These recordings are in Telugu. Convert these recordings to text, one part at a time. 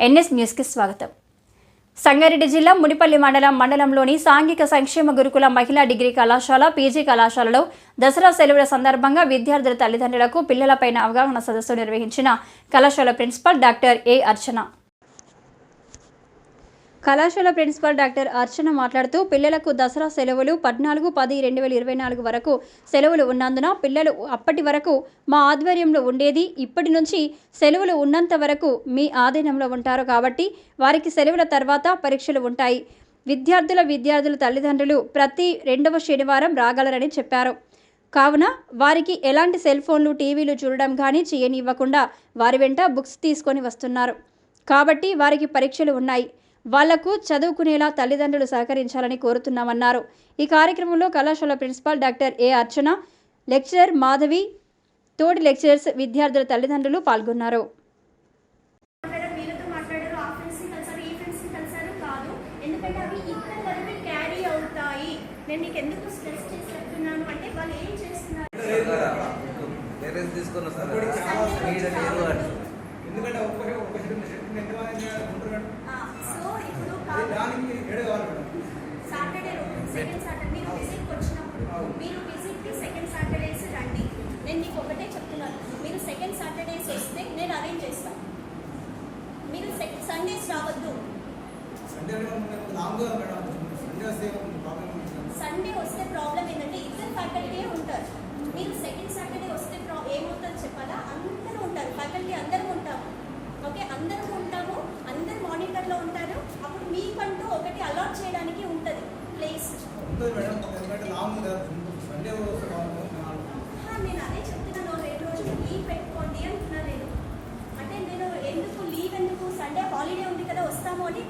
ఎన్ఎస్ న్యూస్కి స్వాగతం. సంగారెడ్డి జిల్లా మునిపల్లి మండలం మండలంలోని సాంఘిక సంక్షేమ గురుకుల మహిళా డిగ్రీ కళాశాల పీజీ కళాశాలలో దసరా సెలవుల సందర్భంగా విద్యార్థుల తల్లిదండ్రులకు పిల్లలపైన అవగాహన సదస్సు నిర్వహించిన కళాశాల ప్రిన్సిపల్ డాక్టర్ ఏ అర్చన. కళాశాల ప్రిన్సిపల్ డాక్టర్ అర్చన మాట్లాడుతూ పిల్లలకు దసరా సెలవులు పద్నాలుగు పది రెండు వేల ఇరవై నాలుగు వరకు సెలవులు ఉన్నందున పిల్లలు అప్పటి వరకు మా ఆధ్వర్యంలో ఉండేది. ఇప్పటి నుంచి సెలవులు ఉన్నంత వరకు మీ ఆధీనంలో ఉంటారు కాబట్టి వారికి సెలవుల తర్వాత పరీక్షలు ఉంటాయి. విద్యార్థుల విద్యార్థుల తల్లిదండ్రులు ప్రతి రెండవ శనివారం రాగలరని చెప్పారు. కావున వారికి ఎలాంటి సెల్ ఫోన్లు టీవీలు చూడడం కానీ చేయనివ్వకుండా వారి వెంట బుక్స్ తీసుకొని వస్తున్నారు. కాబట్టి వారికి పరీక్షలు ఉన్నాయి. వాళ్ళకు చదువుకునేలా తల్లిదండ్రులు సహకరించాలని కోరుతున్నామన్నారు. ఈ కార్యక్రమంలో కళాశాల principal doctor A Archana lecturer Madhavi తోటి లెక్చరర్స్ విద్యార్థుల తల్లిదండ్రులు పాల్గొన్నారు. నేను నీకు ఎందుకు స్ట్రెస్ అంటే వాళ్ళు ఏం చేస్తున్నారు ఎందుకంటే ఒక్కరే ఒక ఉంటారు మేడం ఆ, సో ఇప్పుడు దానికి ఏడు కావాలి మేడం. సాటర్డే సెకండ్ సాటర్డే మీరు విజిట్కి వచ్చినప్పుడు మీరు విజిట్కి సెకండ్ సాటర్డేస్ రండి. నేను మీకు ఒకటే చెప్తున్నాను. మీరు సెకండ్ సాటర్డేస్ వస్తే నేను అరేంజ్ చేస్తాను మీరు సెకండ్ సండేస్ రావద్దు. Sunday long madam. ఉంటుంది మేడం ఎందుకంటే లాంగ్ కదా సండే నేను అదే చెప్తున్నాను రెండు రోజులు లీవ్ పెట్టుకోండి అంటున్నా నేను. అంటే నేను ఎందుకు లీవ్ ఎందుకు? సండే హాలిడే ఉంది కదా వస్తాము అని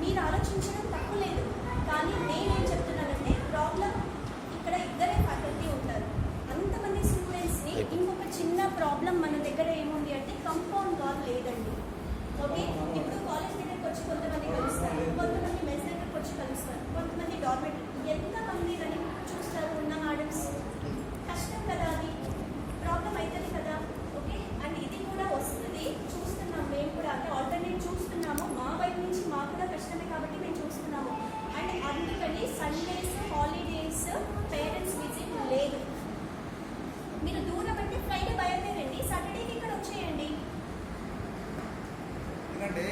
మీరు ఆలోచించడం తప్పు లేదు. కానీ సండేస్ హాలిడేస్ పేరెంట్స్ విజిట్ లేదు. మీరు దూరం అంటే ఫ్రైడే బయలుదేరండి. సాటర్డేకి ఇక్కడ వచ్చేయండి. ఎందుకంటే